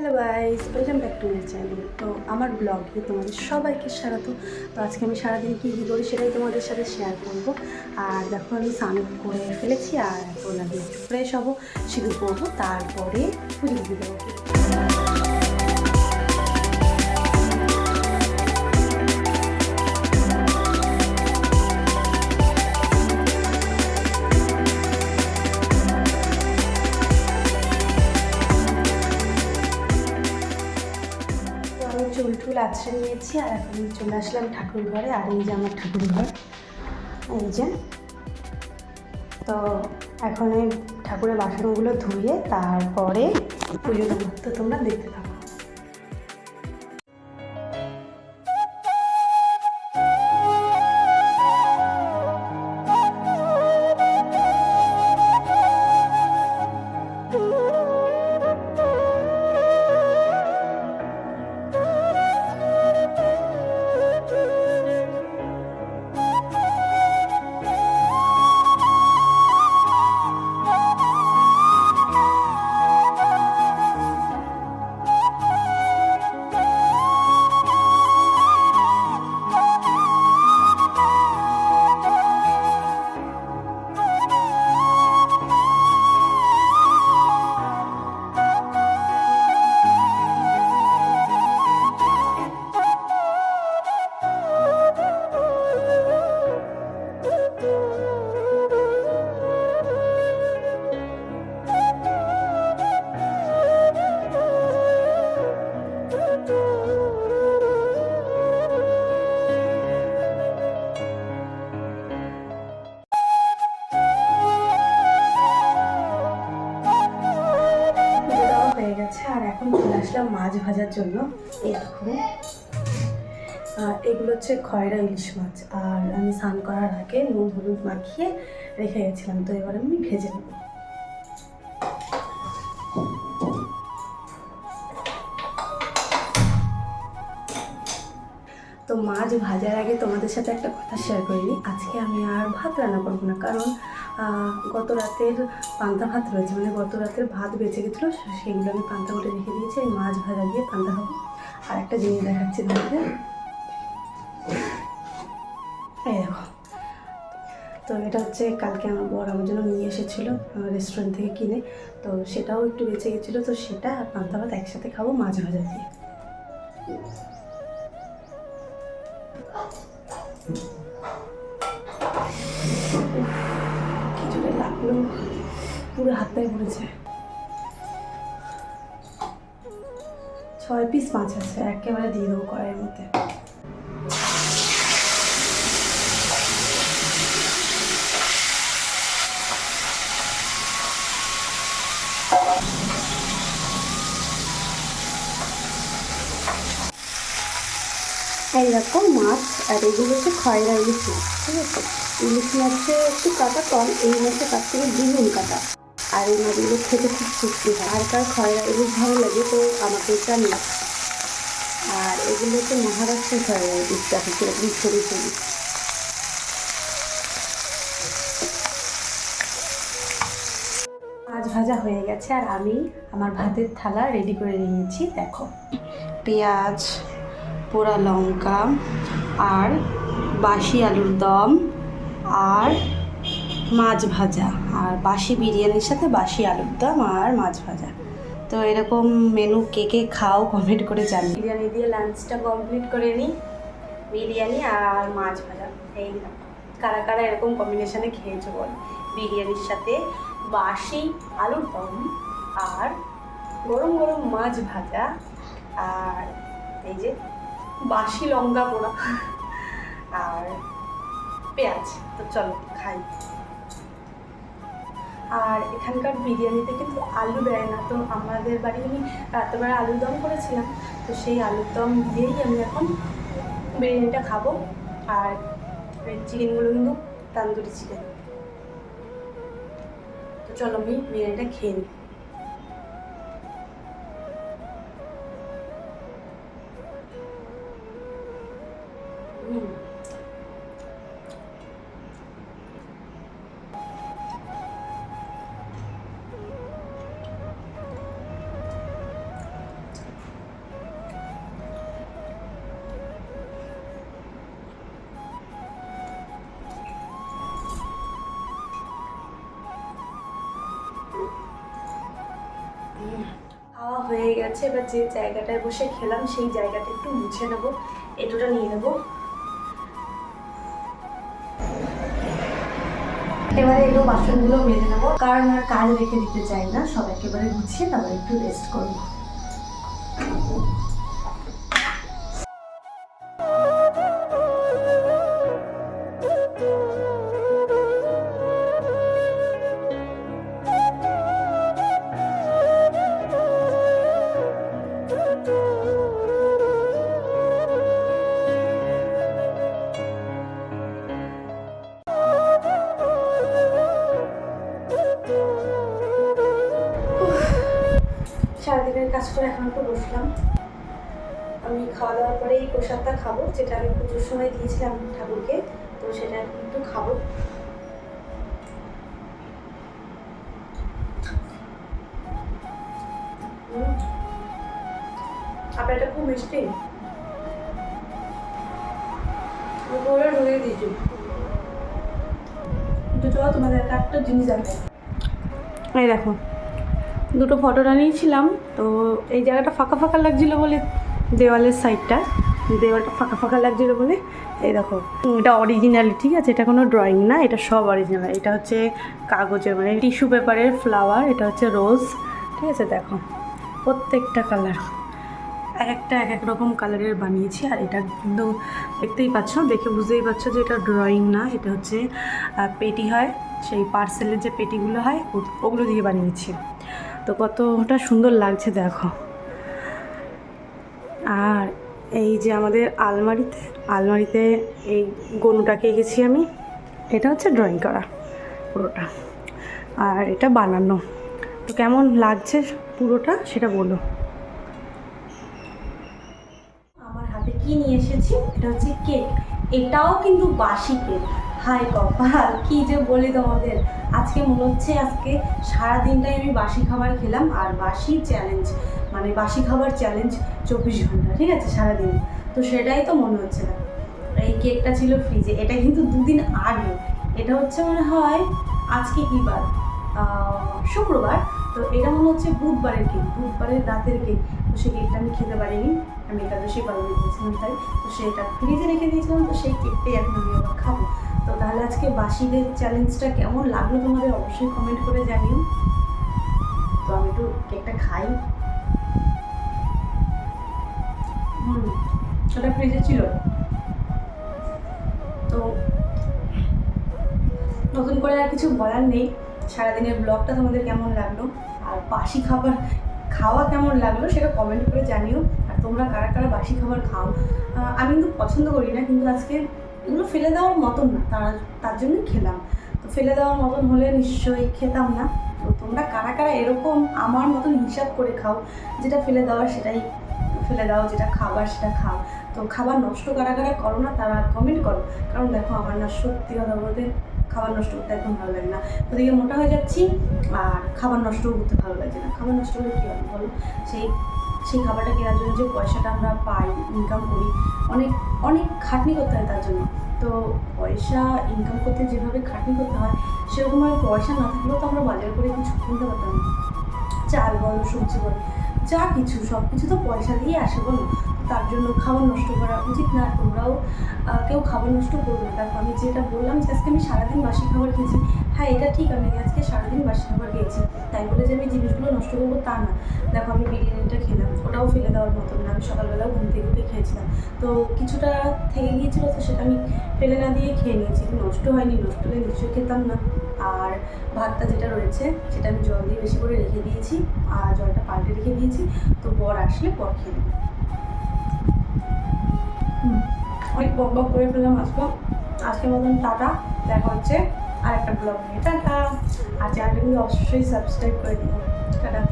Hello guys welcome back to my channel তো আমার ব্লগে তোমাদের সবাইকে স্বাগত। তো আজকে আমি সারাদিন কী কী করি সেটাই তোমাদের সাথে শেয়ার করব। আর দেখো আমি স্নান করে ফেলেছি আর একটু ফ্রেশ হব সিঁদুর করব, তারপরে পুজো দিয়ে দেবো টুল নিয়েছি আর এখন চলে আসলাম ঠাকুর ঘরে আর এই যে আমার ঠাকুর ঘর। এই যে। তো এখন এই ঠাকুরের বাসনগুলো ধুয়ে তারপরে পুজো দেবো তো তোমরা দেখতে থাকো। আসলাম মাছ ভাজার জন্য দেখো। আর এগুলো হচ্ছে খয়রা ইলিশ মাছ। আর আমি স্নান করার আগে নুন হলুদ মাখিয়ে রেখে গেছিলাম, তো এবার আমি ভেজে নেব। তো মাছ ভাজার আগে তোমাদের সাথে একটা কথা শেয়ার করিনি। আজকে আমি আর ভাত রান্না করব না, কারণ গত রাতের পান্তা ভাত রয়েছে মানে গত রাতের ভাত বেঁচে গেছিল সেগুলো আমি পান্তা করে রেখে দিয়েছি এই মাছ ভাজা দিয়ে পান্তা খাব। আর একটা জিনিস দেখাচ্ছি দেখো। তো এটা হচ্ছে কালকে আমার বর আমার জন্য নিয়ে এসেছিল রেস্টুরেন্ট থেকে কিনে। তো সেটাও একটু বেঁচে গেছিল, তো সেটা আর পান্তা ভাত একসাথে খাব মাছ ভাজা দিয়ে। খিচুড়ি লাগল পুরো হাত পায়ে পড়েছে। ছয় পিস মাছ আছে একেবারে দিয়ে দেবো কড়াইয়ের মধ্যে। এইরকম মাছ আর এগুলো হচ্ছে খয়রা ইলিশ মাছ, ঠিক আছে? ইলিশ মাছে একটু কাটা কম, এই মাছে তার থেকে দ্বিগুণ কাটা। আর এই মাছগুলো খেতে খুব সুস্তি হয়। আর কার খয়রা ইলিশ ভালো লাগে তো আমাকে এটা নিয়ে আর এগুলো হচ্ছে মহারাষ্ট্রের খয়রা ইলিশ দেখো কীরকম ছড়ি ছড়ি মাছ ভাজা হয়ে গেছে আর আমি আমার ভাতের থালা রেডি করে নিয়েছি, দেখো। পেঁয়াজ পোড়া লঙ্কা আর বাসি আলুর দম আর মাছ ভাজা। আর বাসি বিরিয়ানির সাথে বাসি আলুর দম আর মাছ ভাজা। তো এরকম মেনু কে কে খাও কমেন্ট করে জানি বিরিয়ানি দিয়ে লাঞ্চটা কমপ্লিট করে নিই। বিরিয়ানি আর মাছ ভাজা, এই কারা কারা এরকম কম্বিনেশনে খেয়েছো বল? বিরিয়ানির সাথে বাসি আলুর দম আর গরম গরম মাছ ভাজা। আর এই যে বাসি লঙ্কা পোড়া আর পেঁয়াজ। তো চলো, খাই। আর এখানকার বিরিয়ানিতে কিন্তু আলু দেয় না। তো আমাদের বাড়ি আমি রাত্রেবেলা আলুর দম করেছিলাম। তো সেই আলুর দম দিয়েই আমি এখন বিরিয়ানিটা খাব। আর চিকেনগুলো কিন্তু তান্দুরি চিকেন। তো চলো আমি বিরিয়ানিটা খেয়ে নিই। হয়ে গেছে, এবার যে জায়গাটায় বসে খেলাম সেই জায়গাটা একটু মুছে নেব। এটোটা নিয়ে নেব। এবারে এগুলো বাসনগুলো মেলে নেব। কারণ আর কাজ রেখে দিতে চাই না সব একেবারে গুছিয়ে তারপর একটু রেস্ট করব। কাজ করে এখন একটু বসলাম। আমি খাওয়া দাওয়ার পরে এই প্রসাদটা খাব, যেটা আমি পুজোর সময় দিয়েছিলাম ঠাকুরকে, তো সেটা একটু খাব। উম। আপনার এটা খুব মিষ্টি। উপরে একটা জিনিস এই দেখো। দুটো ফটোটা নিয়েছিলাম। তো এই জায়গাটা ফাঁকা ফাঁকা লাগছিল বলে দেওয়ালের সাইডটা দেওয়ালটা ফাঁকা ফাঁকা লাগছিল বলে, এই দেখো। এটা অরিজিনাল ঠিক আছে? এটা কোনো ড্রয়িং না, এটা সব অরিজিনাল এটা হচ্ছে কাগজের মানে টিস্যু পেপারের ফ্লাওয়ার এটা হচ্ছে রোজ ঠিক আছে? দেখো, প্রত্যেকটা কালার এক একটা এক এক রকম কালারের বানিয়েছি, আর এটা কিন্তু দেখতেই পাচ্ছ, দেখে বুঝতেই পারছ যে এটা ড্রয়িং না, এটা হচ্ছে পেটি হয়। সেই পার্সেলের যে পেটিগুলো হয় ওগুলো দিয়ে বানিয়েছি। তো কতটা সুন্দর লাগছে, দেখো। আর এই যে আমাদের আলমারিতে আলমারিতে এই গনুটাকে এঁকেছি আমি। এটা হচ্ছে ড্রয়িং করা পুরোটা। আর এটা বানানো। তো কেমন লাগছে পুরোটা, সেটা বলো। আমার হাতে কি নিয়ে এসেছি? এটা হচ্ছে কেক এটাও কিন্তু বাসি কেক হাই কপাল কি যে বলি তোমাদের? আজকে মনে হচ্ছে আজকে সারা দিনটাই আমি বাসি খাবার খেলাম আর বাসি চ্যালেঞ্জ মানে বাসি খাবার চ্যালেঞ্জ চব্বিশ ঘণ্টা, ঠিক আছে? সারাদিন। তো সেটাই তো মনে হচ্ছে না। এই কেকটা ছিল ফ্রিজে এটা কিন্তু দুদিন আগে। এটা হচ্ছে মনে হয় আজকে কি বার? শুক্রবার। তো এটা মনে হচ্ছে বুধবারের কেক বুধবারের রাতের কেক তো সেই কেকটা আমি খেতে পারিনি। আমি একাদশী পালন করেছিলাম তাই। তো সেটা ফ্রিজে রেখে দিয়েছিলাম। তো সেই কেকটাই এখন আমি আবার খাব। তো তাহলে আজকে বাসিদের চ্যালেঞ্জটা কেমন লাগল তোমাদের? অবশ্যই কমেন্ট করে জানিও। তো আমি একটু কেকটা খাই। হুম, ওটা ফ্রিজে ছিল। তো নতুন করে আর কিছু বলার নেই। সারাদিনের ব্লগটা তোমাদের কেমন লাগল? আর বাসি খাবার খাওয়া কেমন লাগল সেটা কমেন্ট করে জানিও। আর তোমরা কারা কারা বাসি খাবার খাও? আমি কিন্তু পছন্দ করি না, কিন্তু আজকে এগুলো ফেলে দেওয়ার মতন না, তার তার জন্যই খেলাম। তো ফেলে দেওয়ার মতন হলে নিশ্চয়ই খেতাম না। তো তোমরা কারা কারা এরকম আমার মতন হিসাব করে খাও, যেটা ফেলে দেওয়ার সেটাই ফেলে দাও, যেটা খাবার সেটা খাও। তো খাবার নষ্ট কারা কারা করো না, তারা কমেন্ট করো। কারণ দেখো, আমার না সত্যি কথা বলতে খাবার নষ্ট করতে একদম ভালো লাগে না। ওদিকে মোটা হয়ে যাচ্ছি, আর খাবার নষ্টও করতে ভালো লাগছে না। খাবার নষ্ট হলে কী হবে বলো? সেই সেই খাবারটা কেনার জন্য যে পয়সাটা আমরা পাই ইনকাম করি, অনেক অনেক খাটনি করতে হয় তার জন্য। তো পয়সা ইনকাম করতে যেভাবে খাটনি করতে হয়, সেরকম আর পয়সা না থাকলেও তো আমরা বাজার করে কিছু কিনতে পারতাম। চাল বলো, সবজি বলো, যা কিছু সব কিছু তো পয়সা দিয়ে আসে বলো। তার জন্য খাবার নষ্ট করা উচিত না, তোমরাও কেউ খাবার নষ্ট করবে না। দেখো, আমি যেটা বললাম যে আজকে আমি সারাদিন বাসি খাবার খেয়েছি। হ্যাঁ এটা ঠিক, আমি আজকে সারাদিন বাসি খাবার খেয়েছি। তাই বলে যে আমি জিনিসগুলো নষ্ট করব তা না। দেখো, আমি বিরিয়ানিটা খেলাম, ওটাও ফেলে দেওয়ার মতন না। আমি সকালবেলা ঘুম থেকে উঠে খেয়েছিলাম। তো কিছুটা থেকে গিয়েছিল, তো সেটা আমি ফেলে না দিয়ে খেয়ে নিয়েছি। নষ্ট হয়নি, নষ্ট হলে নিশ্চয়ই খেতাম না। আর ভাতটা যেটা রয়েছে, সেটা আমি জল দিয়ে বেশি করে রেখে দিয়েছি, আর জলটা পাল্টে রেখে দিয়েছি। তো বর আসলে পর খেয়ে নেব। অনেক বক বক করে ফেললাম আজকে। আজকের মতন টাটা, দেখা হচ্ছে আর একটা ব্লগ নিয়ে। টাটা। আর চ্যানেলগুলো অবশ্যই সাবস্ক্রাইব করে দিব টাটা।